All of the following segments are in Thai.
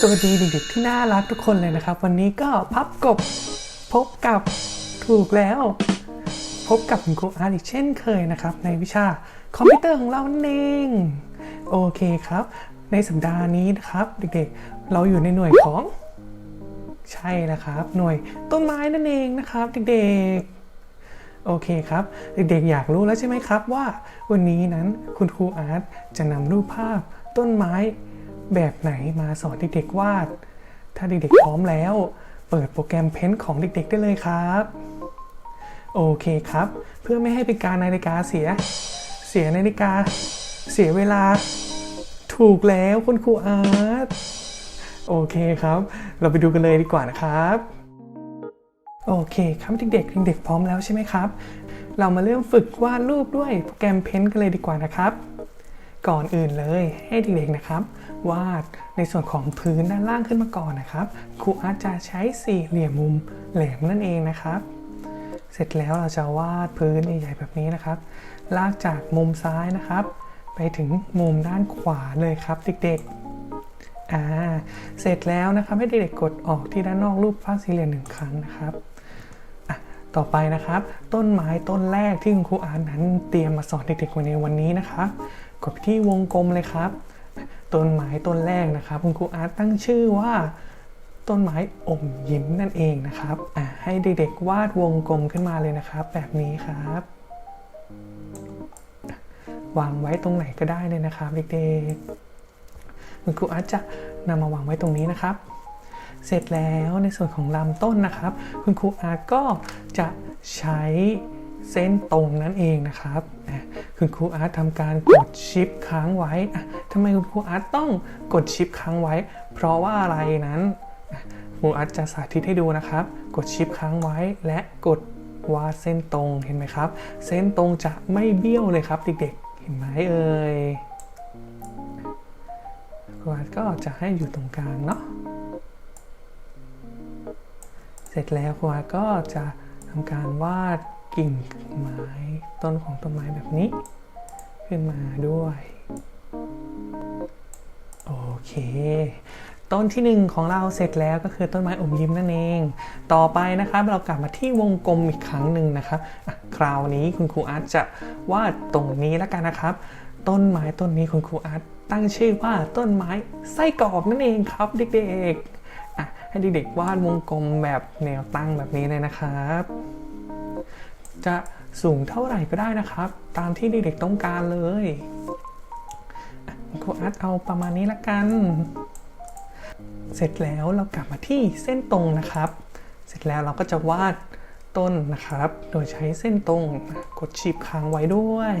สวัสดีเด็กๆที่น่ารักทุกคนเลยนะครับ วันนี้ก็พับกบพบกับถูกแล้ว พบกับคุณครูอาร์ตอีกเช่นเคยนะครับ ในวิชาคอมพิวเตอร์ของเราเองโอเคครับ ในสัปดาห์นี้นะครับเด็กๆเราอยู่ในหน่วยของ ใช่แล้วครับ หน่วยต้นไม้นั่นเองนะครับเด็กๆโอเคครับ เด็กๆอยากรู้แล้วใช่ไหมครับว่า วันนี้นั้นคุณครูอาร์ตจะนำรูปภาพต้นไม้ แบบไหนมาสอนเด็กๆวาด ถ้าเด็กๆพร้อมแล้ว เปิดโปรแกรมเพ้นท์ของเด็กๆ ได้เลยครับ โอเคครับ เพื่อไม่ให้เป็นการนาฬิกาเสีย เสียนาฬิกา เสียเวลา ถูกแล้วคุณครูอาร์ตโอเคครับ เราไปดูกันเลยดีกว่านะครับ โอเคครับเด็กๆเด็กๆพร้อมแล้วใช่ไหมครับ เรามาเริ่มฝึกวาดรูปด้วยโปรแกรมเพ้นท์กันเลยดีกว่านะครับ ก่อนอื่นเลยให้เด็กๆนะครับ วาดในส่วนของพื้นด้านล่างขึ้นมาก่อนนะครับครูอาร์ตจะใช้สี่เหลี่ยมมุมแหลมนั่นเองนะครับ เสร็จแล้วเราจะวาดพื้นใหญ่ๆแบบนี้นะครับ ลากจากมุมซ้ายนะครับ ไปถึงมุมด้านขวาเลยครับเด็กๆอ่าเสร็จแล้วนะครับให้เด็กๆกดออกที่ด้านนอกรูปภาพสี่เหลี่ยมหนึ่งครั้งนะครับอะต่อไปนะครับ ต้นไม้ต้นแรกที่คุณครูอาร์ตนั้นเตรียมมาสอนเด็กๆในวันนี้นะครับ ดไปที่วงกลมเลยครับ ต้นไม้ต้นแรกนะครับ คุณครูอาร์ตตั้งชื่อว่า ต้นไม้อมยิ้มนั่นเองนะครับให้เด็กๆวาดวงกลมขึ้นมาเลยนะครับ แบบนี้ครับ วางไว้ตรงไหนก็ได้เลยนะครับเด็กๆคุณครูอาร์ตจะนำมาวางไว้ตรงนี้นะครับ เสร็จแล้วในส่วนของลำต้นนะครับ คุณครูอาร์ตก็จะใช้เส้นตรงนั่นเองนะครับ คุณครูอาร์ตทำการกดชิปค้างไว้ทำไมคุณครูอาร์ตต้องกดชิปค้างไว้ เพราะว่าอะไรนั้นครูอาร์ตจะสาธิตให้ดูนะครับ กดชิปค้างไว้และกดวาดเส้นตรงเห็นไหมครับ เส้นตรงจะไม่เบี้ยวเลยครับเด็กๆเห็นไหมเอ่ยครูอาร์ตก็จะให้อยู่ตรงกลางเนาะเสร็จแล้วครูอาร์ตก็จะทำการวาด กิ่งไม้ต้นของต้นไม้แบบนี้ ขึ้นมาด้วย โอเค ต้นที่หนึ่งของเราเสร็จแล้วก็คือต้นไม้อมยิ้มนั่นเอง ต่อไปนะครับเรากลับมาที่วงกลมอีกครั้งหนึ่งนะครับคราวนี้คุณครูอาร์ตจะวาดตรงนี้แล้วกันนะครับ ต้นไม้ต้นนี้คุณครูอาร์ตตั้งชื่อว่าต้นไม้ไส้กรอกนั่นเองครับเด็กๆอะให้เด็กๆวาดวงกลมแบบแนวตั้งแบบนี้เลยนะครับ จะสูงเท่าไหร่ก็ได้นะครับ ตามที่เด็กๆต้องการเลยครูอาร์ตเอาประมาณนี้ละกัน เสร็จแล้วเรากลับมาที่เส้นตรงนะครับ เสร็จแล้วเราก็จะวาดต้นนะครับ โดยใช้เส้นตรงกดชีพค้างไว้ด้วย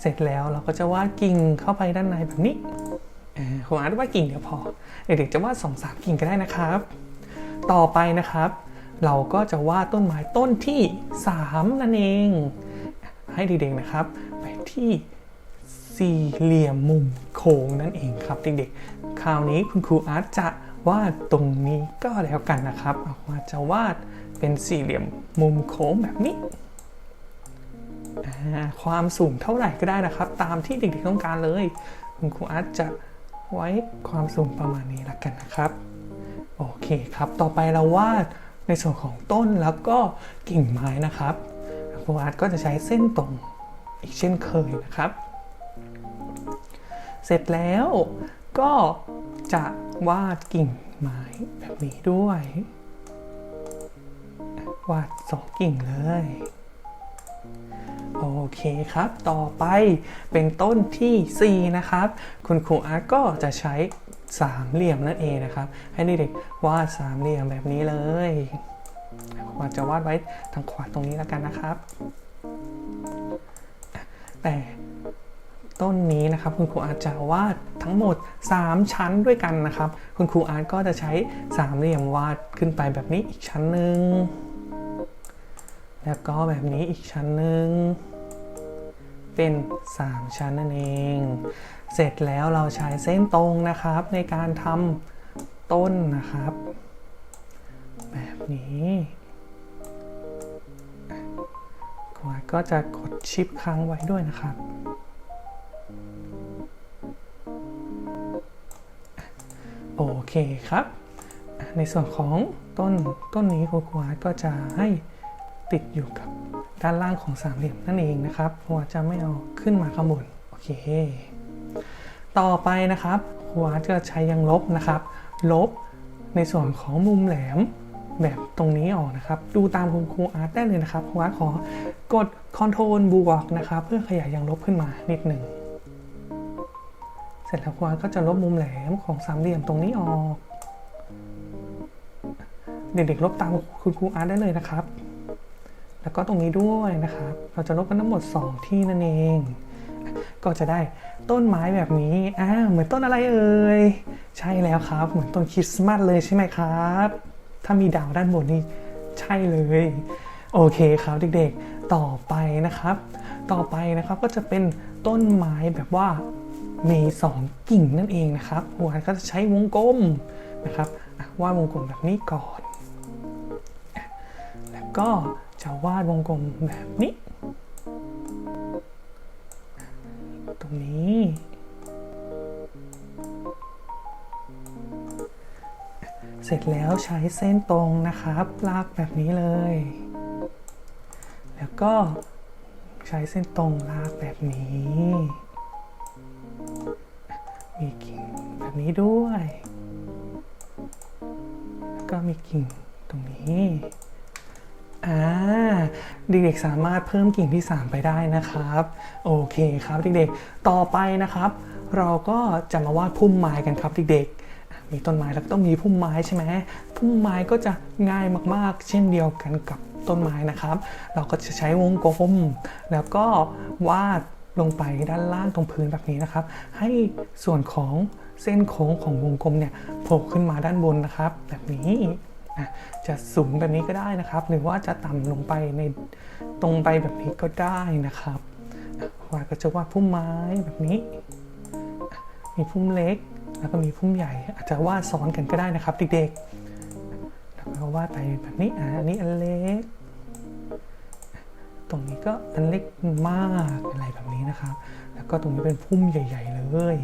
เสร็จแล้วเราก็จะวาดกิ่งเข้าไปด้านในแบบนี้ครูอาร์ตวาดกิ่งเดียวพอ เด็กๆจะวาดสองสามกิ่งก็ได้นะครับ ต่อไปนะครับ เราก็จะวาดต้นไม้ต้นที่ 3 นั่นเอง ให้เด็กๆนะครับ ไปที่สี่เหลี่ยมมุมโค้งนั่นเองครับเด็กๆ คราวนี้คุณครูอาร์ตจะวาดตรงนี้ก็แล้วกันนะครับออกมาจะวาดเป็นสี่เหลี่ยมมุมโค้งแบบนี้ ความสูงเท่าไหร่ก็ได้นะครับ ตามที่เด็กๆต้องการเลย คุณครูอาร์ตจะไว้ความสูงประมาณนี้ละกันนะครับ โอเคครับ ต่อไปเราวาด ในส่วนของต้นแล้วก็กิ่งไม้นะครับครูอาร์ตก็จะใช้เส้นตรงอีกเช่นเคยนะครับ เสร็จแล้วก็จะวาดกิ่งไม้แบบนี้ด้วย วาดสองกิ่งเลยโอเคครับ ต่อไปเป็นต้นทีสี่4 นะครับ คุณครูอาร์ตก็จะใช้ สามเหลี่ยมนั่นเองนะครับ ให้เด็กๆวาดสามเหลี่ยมแบบนี้เลยครูอาจะวาดไว้ทางขวาตรงนี้แล้วกันนะครับ แต่ต้นนี้นะครับคุณครูอาร์ตจะวาดทั้งหมด 3 ชั้นด้วยกันนะครับ คุณครูอาร์ตก็จะใช้สามเหลี่ยมวาดขึ้นไปแบบนี้อีกชั้นหนึ่งแล้วก็แบบนี้อีกชั้นหนึ่งเป็น 3 ชั้นนั่นเอง เสร็จแล้วเราใช้เส้นตรงนะครับ ในการทำต้นนะครับ แบบนี้กวาดก็จะกดชิปค้างไว้ด้วยนะครับ โอเคครับ ในส่วนของต้นต้นนี้ครูครูอาร์ตก็จะให้ติดอยู่กับด้านล่างของสามเหลี่ยมนั่นเองนะครับครูอาร์ตจะไม่เอาขึ้นมาข้างบน โอเค ต่อไปนะครับครูอาร์ตจะใช้ยังลบนะครับ ลบในส่วนของมุมแหลมแบบตรงนี้ออกนะครับ ดูตามคุณครูอาร์ตได้เลยนะครับครูอาร์ตขอกด Ctrl บวกนะครับ เพื่อขยายยังลบขึ้นมานิดหนึ่ง เสร็จแล้วครูอาร์ตก็จะลบมุมแหลมของสามเหลี่ยมตรงนี้ออก เด็กๆลบตามคุณครูอาร์ตได้เลยนะครับ แล้วก็ตรงนี้ด้วยนะครับ เราจะลบกันทั้งหมด 2 ที่นั่นเอง ก็จะได้ ต้นไม้แบบนี้อ่าเหมือนต้นอะไรเอ่ย ใช่แล้วครับ เหมือนต้นคริสต์มาสเลยใช่ไหมครับ ถ้ามีดาวด้านบนนี่ใช่เลย โอเคครับเด็กๆ ต่อไปนะครับ ต่อไปนะครับก็จะเป็นต้นไม้แบบว่ามีสองกิ่งนั่นเองนะครับหัวก็จะใช้วงกลมนะครับวาดวงกลมแบบนี้ก่อน แล้วก็จะวาดวงกลมแบบนี้ เสร็จแล้วใช้เส้นตรงนะครับ ลากแบบนี้เลย แล้วก็ใช้เส้นตรงลากแบบนี้ มีกิ่งแบบนี้ด้วย แล้วก็มีกิ่งตรงนี้อ่าเด็กๆสามารถเพิ่มกิ่งที่ 3 ไปได้นะครับ โอเคครับเด็กๆ ต่อไปนะครับ เราก็จะมาวาดพุ่มไม้กันครับเด็กๆ มีต้นไม้แล้วก็ต้องมีพุ่มไม้ใช่ไหมพุ่มไม้ก็จะง่ายมากๆ เช่นเดียวกันกับต้นไม้นะครับ เราก็จะใช้วงกลม แล้วก็วาดลงไปด้านล่างตรงพื้นแบบนี้นะครับ ให้ส่วนของเส้นโค้งของวงกลมเนี่ยโผล่ขึ้นมาด้านบนนะครับ แบบนี้จะสูงแบบนี้ก็ได้นะครับ หรือว่าจะต่ำลงไปในตรงไปแบบนี้ก็ได้นะครับวาดก็จะวาดพุ่มไม้แบบนี้ มีพุ่มเล็ก แล้วก็มีพุ่มใหญ่ อาจจะวาดซ้อนกันก็ได้นะครับเด็กๆแล้วก็วาดไปแบบนี้อะอันนี้อันเล็ก ตรงนี้ก็อันเล็กมากอะไรแบบนี้นะครับ แล้วก็ตรงนี้เป็นพุ่มใหญ่ ๆ เลย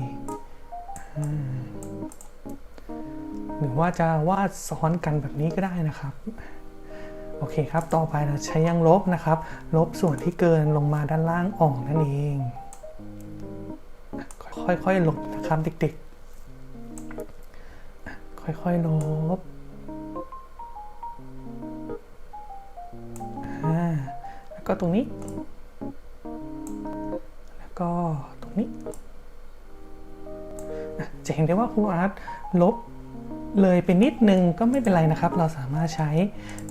หรือว่าจะวาดซ้อนกันแบบนี้ก็ได้นะครับโอเคครับ ต่อไปเราใช้ยังลบนะครับ ลบส่วนที่เกินลงมาด้านล่างออกนั่นเอง ค่อยๆลบนะครับเด็กๆ ค่อยๆลบแล้วก็ตรงนี้ แล้วก็ตรงนี้ จะเห็นได้ว่าครูอาร์ตลบเลยไปนิดนึงก็ไม่เป็นไรนะครับ เราสามารถใช้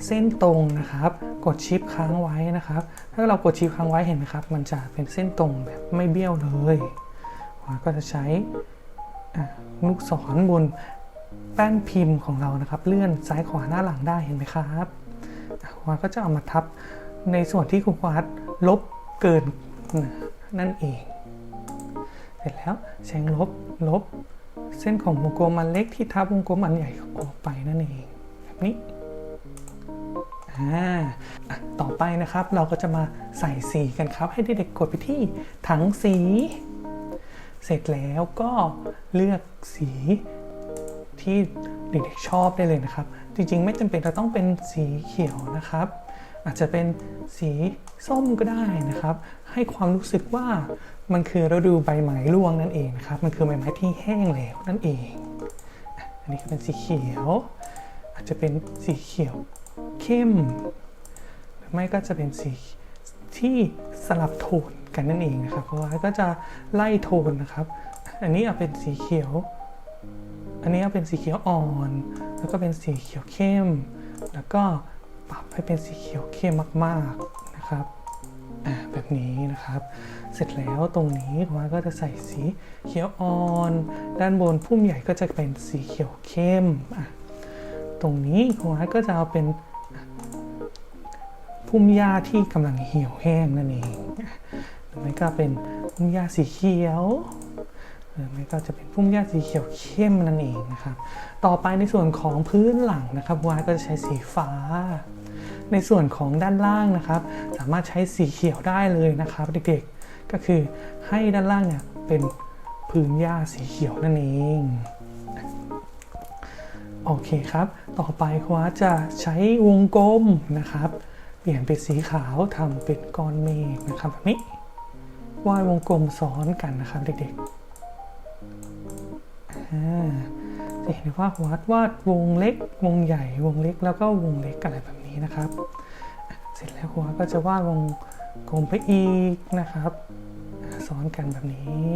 เส้นตรงนะครับ กดชิปค้างไว้นะครับ ถ้าเรากดชิปค้างไว้เห็นไหมครับ มันจะเป็นเส้นตรงแบบไม่เบี้ยวเลยก็จะใช้ลูกศรบน แป้นพิมพ์ของเรานะครับ เลื่อนซ้ายขวาหน้าหลังได้เห็นไหมครับครูอาก็จะเอามาทับในส่วนที่ครูควาดลบเกินนั่นเอง เสร็จแล้วแชงลบลบ เส้นของวงกลมมันเล็กที่ทับวงกลมอันใหญ่ออกไปนั่นเองแบบนี้อ่าต่อไปนะครับเราก็จะมาใส่สีกันครับ ให้เด็กๆกดไปที่ถังสี เสร็จแล้วก็เลือกสี ที่เด็กๆชอบได้เลยนะครับ จริงๆ ไม่จำเป็นจะต้องเป็นสีเขียวนะครับ อาจจะเป็นสีส้มก็ได้นะครับ ให้ความรู้สึกว่ามันคือฤดูใบไม้ร่วงนั่นเองนะครับ มันคือใบไม้ที่แห้งแล้วนั่นเอง อันนี้ก็เป็นสีเขียว อาจจะเป็นสีเขียวเข้ม หรือไม่ก็จะเป็นสีที่สลับโทนกันนั่นเองนะครับ เพราะว่าก็จะไล่โทนนะครับ อันนี้เอาเป็นสีเขียว อันนี้เอาเป็นสีเขียวอ่อน แล้วก็เป็นสีเขียวเข้ม แล้วก็ปรับให้เป็นสีเขียวเข้มมากๆนะครับอ่าแบบนี้นะครับ เสร็จแล้วตรงนี้ผมาก็จะใส่สีเขียวอ่อน ด้านบนพุ่มใหญ่ก็จะเป็นสีเขียวเข้มอะตรงนี้ผมว่าก็จะเอาเป็นพุ่มหญ้าที่กำลังเหี่ยวแห้งนั่นเอง หรือไม่ก็เป็นพุ่มหญ้าสีเขียว ไม่ก็จะเป็นพุ่มหญ้าสีเขียวเข้มนั่นเองนะครับ ต่อไปในส่วนของพื้นหลังนะครับวายก็จะใช้สีฟ้า ในส่วนของด้านล่างนะครับ สามารถใช้สีเขียวได้เลยนะครับเด็กๆ ก็คือให้ด้านล่างเนี่ยเป็นพื้นหญ้าสีเขียวนั่นเองโอเคครับ ต่อไปครูอาจะใช้วงกลมนะครับ เปลี่ยนเป็นสีขาวทำเป็นก้อนเมฆนะครับแบบนี้วาดวงกลมซ้อนกันนะครับเด็กๆ จะเห็นว่าครูอาร์ตวาดวงเล็ก วงใหญ่ วงเล็ก แล้วก็วงเล็กอะไรแบบนี้นะครับ เสร็จแล้วครูอาร์ตก็จะวาดวงกลมไปอีกนะครับซ้อนกันแบบนี้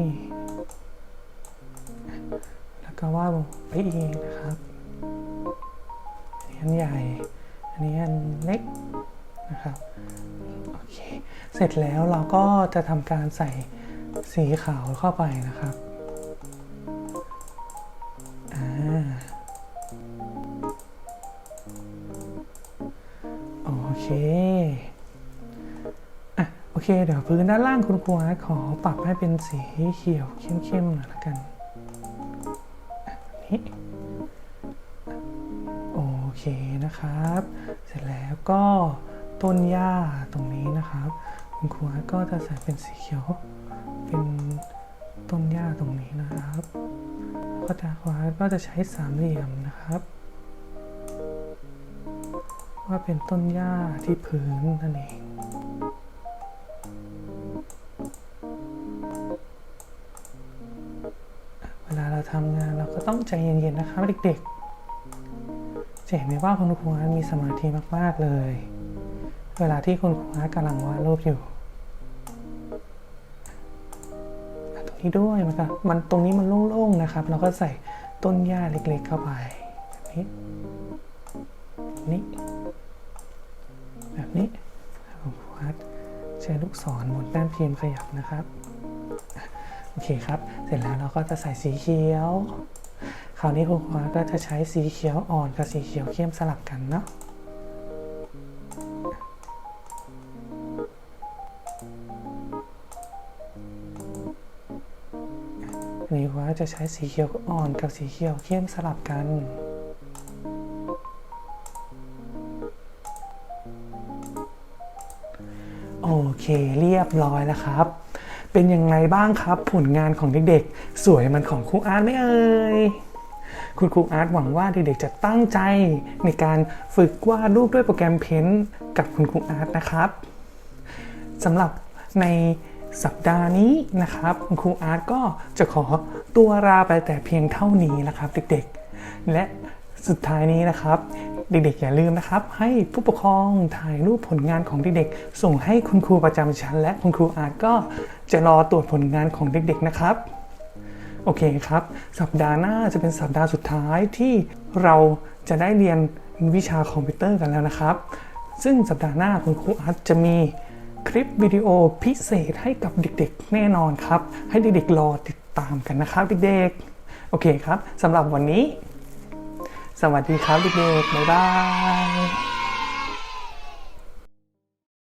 แล้วก็วาดวงไปอีกนะครับอันใหญ่ อันนี้อันเล็กนะครับโอเค เสร็จแล้วเราก็จะทำการใส่สีขาวเข้าไปนะครับ อะโอเค เดี๋ยวพื้นด้านล่างคุณครูอาร์ตขอปรับให้เป็นสีเขียวเข้มๆหน่อยละกันนี้โอเคนะครับ เสร็จแล้วก็ต้นหญ้าตรงนี้นะครับ คุณครูก็จะใส่เป็นสีเขียว เป็นต้นหญ้าตรงนี้นะครับก็จะครูอาร์ตก็จะใช้สามเหลี่ยมนะครับ ว่าเป็นต้นหญ้าที่พื้นนั่นเองเวลาเราทำงานเราก็ต้องใจเย็นๆนะครับเด็กๆ จะเห็นไหมว่าคุณครูอาร์ตมีสมาธิมากๆเลย เวลาที่คุณครูอาร์ตกำลังวาดรูปอยู่ตรงนี้ด้วยมันก็มันตรงนี้มันโล่งๆนะครับ เราก็ใส่ต้นหญ้าเล็กๆเข้าไปแบบนี้นี่ ใช้ลูกศรหมุนแป้นพิมพ์ขยับนะครับโอเคครับ เสร็จแล้วเราก็จะใส่สีเขียว คราวนี้คุณครูก็จะใช้สีเขียวอ่อนกับสีเขียวเข้มสลับกันเนาะอันนี้ว่าจะใช้สีเขียวอ่อนกับสีเขียวเข้มสลับกัน เคเรียบร้อยแล้วครับ เป็นยังไงบ้างครับผลงานของเด็กๆ สวยมันของครูอาร์ตไหมเอ่ยคุณครูอาร์ตหวังว่าเด็กๆจะตั้งใจในการฝึกวาดรูปด้วยโปรแกรมเพ้นท์กับคุณครูอาร์ตนะครับสำหรับในสัปดาห์นี้นะครับคุณครูอาร์ตก็จะขอตัวลาไปแต่เพียงเท่านี้นะครับ เด็กๆ และสุดท้ายนี้นะครับ เด็กๆ อย่าลืมนะครับ ให้ผู้ปกครองถ่ายรูปผลงานของเด็กๆ ส่งให้คุณครูประจำชั้น และคุณครูอาร์ตก็จะรอตรวจผลงานของเด็กๆนะครับ โอเคครับ สัปดาห์หน้าจะเป็นสัปดาห์สุดท้ายที่เราจะได้เรียนวิชาคอมพิวเตอร์กันแล้วนะครับ ซึ่งสัปดาห์หน้าคุณครูอาร์ตจะมีคลิปวิดีโอพิเศษให้กับเด็กๆ แน่นอนครับ ให้เด็กๆรอติดตามกันนะครับเด็กๆ โอเคครับสำหรับวันนี้ สวัสดีครับเด็กๆบ๊ายบาย